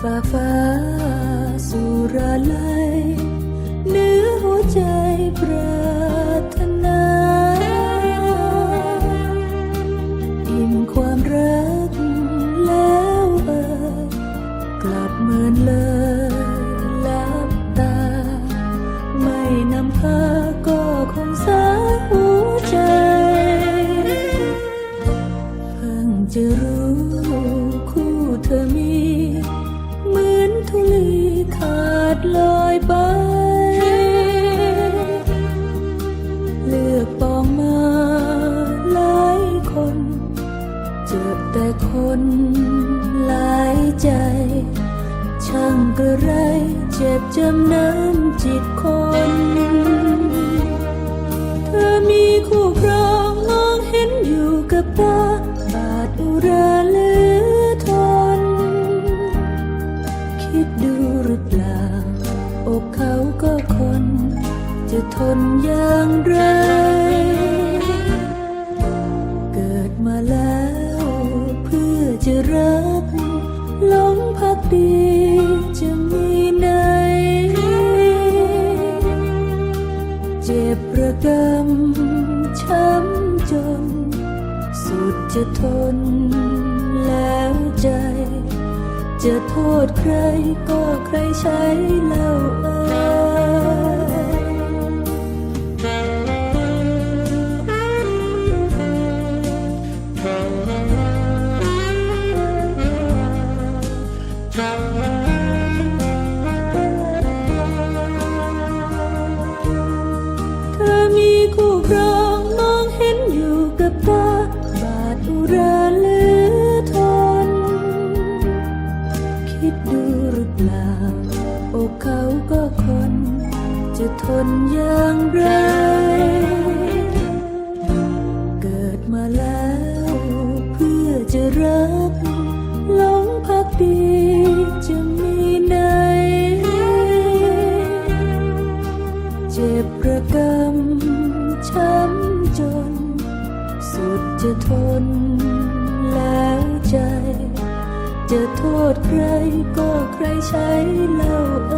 ายฟ้าฟ้าสุราลัยเนื้อหัวใจปรารถนาอิ่มความรักแล้วเอ่ยกลับเหมือนเลยลับตา ไม่นำพาก็คงสาหัวใจ เพิ่งจะรู้ ทุลีขาดลอยไป เลือกปองมาหลายคน เจอแต่คนหลายใจ ช่างกระไรเจ็บจำน้ำจิตคน เธอมีคู่ นอย่างไร เกิดมาแล้วเพื่อจะรักหลงพักดีจะมีไหน เจ็บประกำช้ำจน สุดจะทนแล้วใจ จะโทษใครก็ใครใช้เล่าเอ่ย ทนอย่างไร เกิดมาแล้วเพื่อจะรักหลงพักดีจะมีไหนเจ็บระกำช้ำจน สุดจะทนแล้วใจ จะโทษใครก็ใครใช้เล่าเอ